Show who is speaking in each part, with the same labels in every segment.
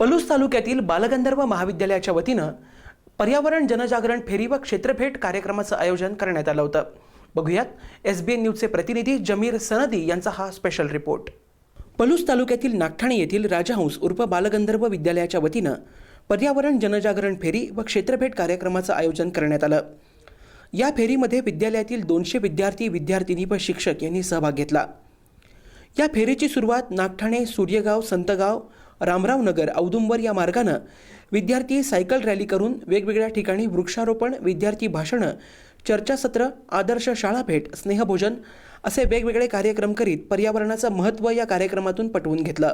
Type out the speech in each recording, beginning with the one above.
Speaker 1: पलूस तालुक्यातील बालगंधर्व महाविद्यालयाच्या वतीनं पर्यावरण जनजागरण फेरी व क्षेत्रभेट कार्यक्रमाचं आयोजन करण्यात आलं होतं. बघूयात एस बी एन न्यूजचे प्रतिनिधी जमीर सनदी यांचा हा स्पेशल रिपोर्ट पलूस तालुक्यातील नागठाणे येथील राजहंस उर्फ बालगंधर्व विद्यालयाच्या वतीनं पर्यावरण जनजागरण फेरी व क्षेत्रभेट कार्यक्रमाचं आयोजन करण्यात आलं. या फेरीमध्ये विद्यालयातील दोनशे विद्यार्थी विद्यार्थिनी व शिक्षक यांनी सहभाग घेतला. या फेरीची सुरुवात नागठाणे सूर्यगाव संतगाव रामराव नगर औदुंबर या मार्गानं विद्यार्थी सायकल रॅली करून वेगवेगळ्या ठिकाणी वृक्षारोपण विद्यार्थी भाषणं चर्चासत्र आदर्श शाळा भेट स्नेहभोजन असे वेगवेगळे कार्यक्रम करीत पर्यावरणाचं महत्त्व या कार्यक्रमातून पटवून घेतलं.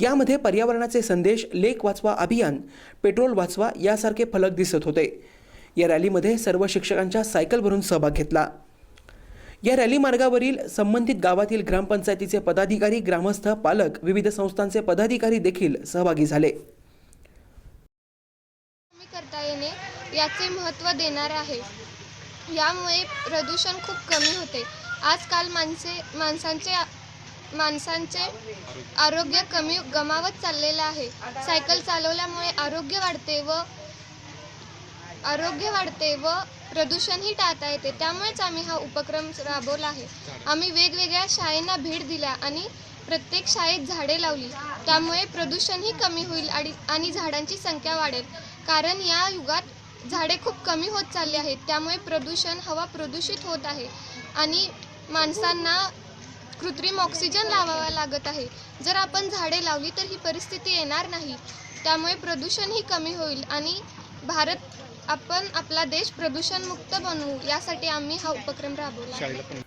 Speaker 1: यामध्ये पर्यावरणाचे संदेश लेख वाचवा अभियान पेट्रोल वाचवा यासारखे फलक दिसत होते. या रॅलीमध्ये सर्व शिक्षकांच्या सायकलवरून सहभाग घेतला. या रॅली मार्गावरील संबंधित गावातील ग्रामपंचायतीचे पदाधिकारी ग्रामस्थ पालक विविध संस्थांचे पदाधिकारी देखील सहभागी झाले.
Speaker 2: कमी करता येणे याचे महत्त्व देणार आहे. यामुळे प्रदूषण खूप कमी होते. आजकाल माणसे माणसांचे माणसांचे आरोग्य कमी गमावत चाललेलं आहे. सायकल चालवल्यामुळे आरोग्य वाढते व आरोग्य वाढते व प्रदूषणही टाळता येते. त्यामुळेच आम्ही हा उपक्रम राबवला आहे. आम्ही वेगवेगळ्या शाळेंना भेट दिल्या आणि प्रत्येक शाळेत झाडे लावली. त्यामुळे प्रदूषणही कमी होईल आणि आणि झाडांची संख्या वाढेल. कारण या युगात झाडे खूप कमी होत चालली आहेत. त्यामुळे प्रदूषण हवा प्रदूषित होत आहे आणि माणसांना कृत्रिम ऑक्सिजन लावावा लागत आहे. जर आपण झाडे लावली तर ही परिस्थिती येणार नाही. त्यामुळे प्रदूषणही कमी होईल आणि भारत आपण आपला देश प्रदूषणमुक्त बनवू यासाठी आम्ही हा उपक्रम राबवला